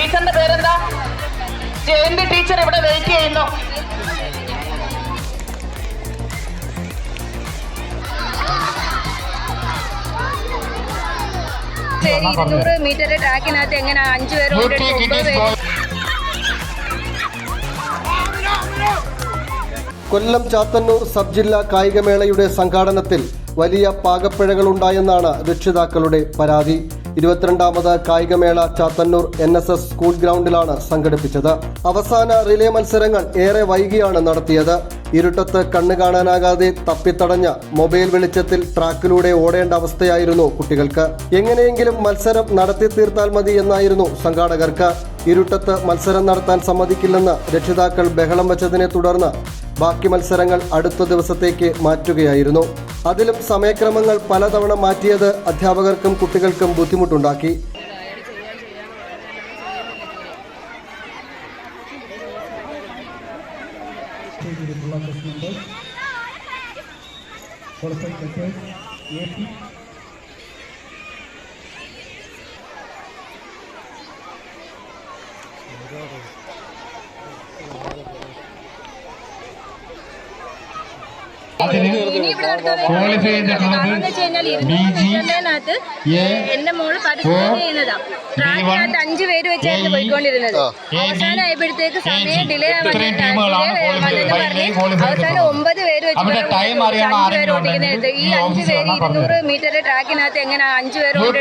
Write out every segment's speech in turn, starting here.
ടീച്ചറിന്റെ പേരെന്താ? ജയന്റെ ടീച്ചർ ഇവിടെ വെയിറ്റ് ചെയ്യുന്നു. ശരി ഇരുന്നൂറ് മീറ്റർ ട്രാക്കിനകത്ത് എങ്ങനെ അഞ്ചു പേര് ഓടിയിട്ട് ഒമ്പത് പേര് കൊല്ലം ചാത്തന്നൂർ സബ് ജില്ലാ കായികമേളയുടെ സംഘാടനത്തിൽ വലിയ പാകപ്പിഴകളുണ്ടായെന്നാണ് രക്ഷിതാക്കളുടെ പരാതി. ഇരുപത്തിരണ്ടാമത് കായികമേള Chathannur N S S school ഗ്രൗണ്ടിലാണ് സംഘടിപ്പിച്ചത്. അവസാന റിലേ മത്സരങ്ങൾ ഏറെ വൈകിയാണ് നടത്തിയത്. ഇരുട്ടത്ത് കണ്ണു കാണാനാകാതെ തപ്പിത്തടഞ്ഞ മൊബൈൽ വെളിച്ചത്തിൽ ട്രാക്കിലൂടെ ഓടേണ്ട അവസ്ഥയായിരുന്നു കുട്ടികൾക്ക്. എങ്ങനെയെങ്കിലും മത്സരം നടത്തി തീർത്താൽ മതി എന്നായിരുന്നു സംഘാടകർക്ക്. ഇരുട്ടത്ത് മത്സരം നടത്താൻ സമ്മതിക്കില്ലെന്ന് രക്ഷിതാക്കൾ ബഹളം വച്ചതിനെ തുടർന്ന് ബാക്കി മത്സരങ്ങൾ അടുത്ത ദിവസത്തേക്ക് മാറ്റുകയായിരുന്നു. അതിലും സമയക്രമങ്ങൾ പലതവണ മാറ്റിയത് അധ്യാപകർക്കും കുട്ടികൾക്കും ബുദ്ധിമുട്ടുണ്ടാക്കി. Thank ഇനി ഇവിടെ അടുത്തത് ക്വാളിഫൈ എന്റെ മോൾ പാർട്ടിസിപ്പേറ്റ് ചെയ്യുന്നതാ. ട്രാക്കിനകത്ത് അഞ്ച് പേര് വെച്ചായിരുന്നു പോയിക്കൊണ്ടിരുന്നത്. അവസാനം ആയപ്പോഴത്തേക്ക് സമയം ഡിലേ. അവസാനം ഒമ്പത് പേര് വെച്ച് ഓടിക്കുന്നത് ഈ അഞ്ച് പേര് ഇരുന്നൂറ് മീറ്റർ ട്രാക്കിനകത്ത് എങ്ങനെ അഞ്ച് പേര് ഒമ്പത്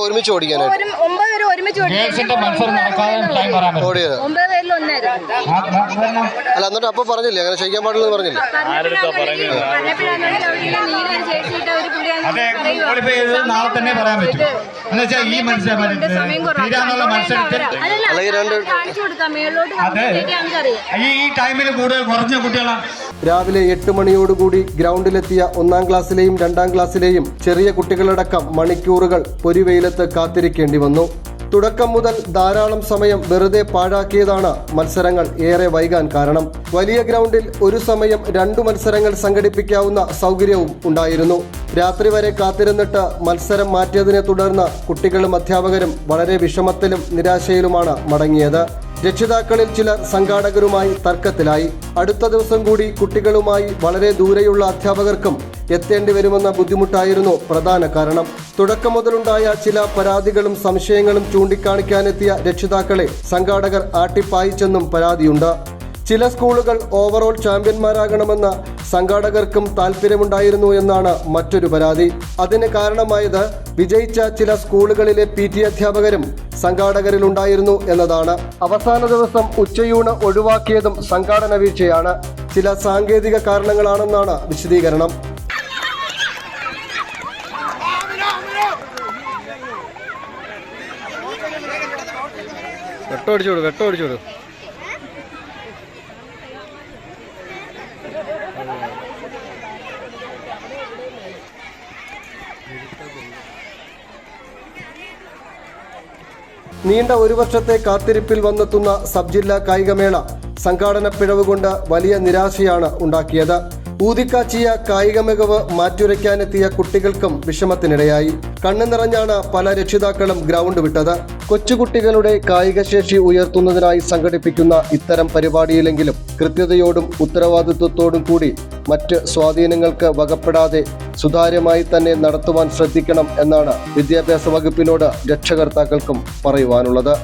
ഒരുമിച്ച് ഓടിക്കാനായിട്ട്. ഒരു- ഒമ്പത് പേര് ഒരുമിച്ച് ഒമ്പത് പേരിൽ ഒന്നായിരുന്നു. അല്ല എന്നിട്ട് അപ്പൊ പറഞ്ഞില്ലേ? അങ്ങനെ ചെയ്യാൻ പാടില്ലെന്ന് പറഞ്ഞില്ലേ? അതെ ക്വാളിഫൈ ചെയ്തത് നാളെ തന്നെ പറയാൻ പറ്റും. എന്ന് വെച്ചാൽ ഈ മത്സരം തീരാനുള്ള മത്സരത്തിൽ അല്ലെങ്കിൽ രണ്ട് കാണിച്ചു കൊടുക്കാം. മേളിലോട്ട് അതെ. ഈ ടൈമിൽ കൂടുതൽ കുറഞ്ഞ കുട്ടികളാണ് രാവിലെ എട്ട് മണിയോടുകൂടി ഗ്രൗണ്ടിലെത്തിയ ഒന്നാം ക്ലാസ്സിലെയും രണ്ടാം ക്ലാസ്സിലെയും ചെറിയ കുട്ടികളടക്കം മണിക്കൂറുകൾ പൊരിവെയിലത്ത് കാത്തിരിക്കേണ്ടി വന്നു. തുടക്കം മുതൽ ധാരാളം സമയം വെറുതെ പാഴാക്കിയതാണ് മത്സരങ്ങൾ ഏറെ വൈകാൻ കാരണം. വലിയ ഗ്രൗണ്ടിൽ ഒരു സമയം രണ്ടു മത്സരങ്ങൾ സംഘടിപ്പിക്കാവുന്ന സൗകര്യവും ഉണ്ടായിരുന്നു. രാത്രി വരെ കാത്തിരുന്നിട്ട് മത്സരം മാറ്റിയതിനെ തുടർന്ന് കുട്ടികളും അധ്യാപകരും വളരെ വിഷമത്തിലും നിരാശയിലുമാണ് മടങ്ങിയത്. രക്ഷിതാക്കളിൽ ചിലർ സംഘാടകരുമായി തർക്കത്തിലായി. അടുത്ത ദിവസം കൂടി കുട്ടികളുമായി വളരെ ദൂരെയുള്ള അധ്യാപകർക്കും എത്തേണ്ടി വരുമെന്ന ബുദ്ധിമുട്ടായിരുന്നു പ്രധാന കാരണം. തുടക്കം മുതലുണ്ടായ ചില പരാതികളും സംശയങ്ങളും ചൂണ്ടിക്കാണിക്കാനെത്തിയ രക്ഷിതാക്കളെ സംഘാടകർ ആട്ടിപ്പായിച്ചെന്നും പരാതിയുണ്ട്. ചില സ്കൂളുകൾ ഓവറോൾ ചാമ്പ്യന്മാരാകണമെന്ന സംഘാടകർക്കും താല്പര്യമുണ്ടായിരുന്നു എന്നാണ് മറ്റൊരു പരാതി. അതിന് കാരണമായത് വിജയിച്ച ചില സ്കൂളുകളിലെ പി ടി അധ്യാപകരും സംഘാടകരിലുണ്ടായിരുന്നു എന്നതാണ്. അവസാന ദിവസം ഉച്ചയൂണ് ഒഴിവാക്കിയതും സംഘാടന വീഴ്ചയാണ്. ചില സാങ്കേതിക കാരണങ്ങളാണെന്നാണ് വിശദീകരണം. വെട്ടമടിച്ചോട് വെട്ടമടിച്ചോട് നീണ്ട ഒരു വർഷത്തെ കാത്തിരിപ്പിൽ വന്നെത്തുന്ന സബ് ജില്ലാ കായികമേള സംഘാടന പിഴവ് കൊണ്ട് വലിയ നിരാശയാണ് ഉണ്ടാക്കിയത്. ഊതിക്കാച്ചിയ കായിക മികവ് മാറ്റുരയ്ക്കാനെത്തിയ കുട്ടികൾക്കും വിഷമത്തിനിടയായി. കണ്ണു നിറഞ്ഞാണ് പല രക്ഷിതാക്കളും ഗ്രൗണ്ട് വിട്ടത്. കൊച്ചുകുട്ടികളുടെ കായികശേഷി ഉയർത്തുന്നതിനായി സംഘടിപ്പിക്കുന്ന ഇത്തരം പരിപാടിയിലെങ്കിലും കൃത്യതയോടും ഉത്തരവാദിത്വത്തോടും കൂടി മറ്റ് സ്വാധീനങ്ങൾക്ക് വകപ്പെടാതെ സുതാര്യമായി തന്നെ നടത്തുവാൻ ശ്രദ്ധിക്കണം എന്നാണ് വിദ്യാഭ്യാസ വകുപ്പിനോട് രക്ഷകർത്താക്കൾക്കും പറയുവാനുള്ളത്.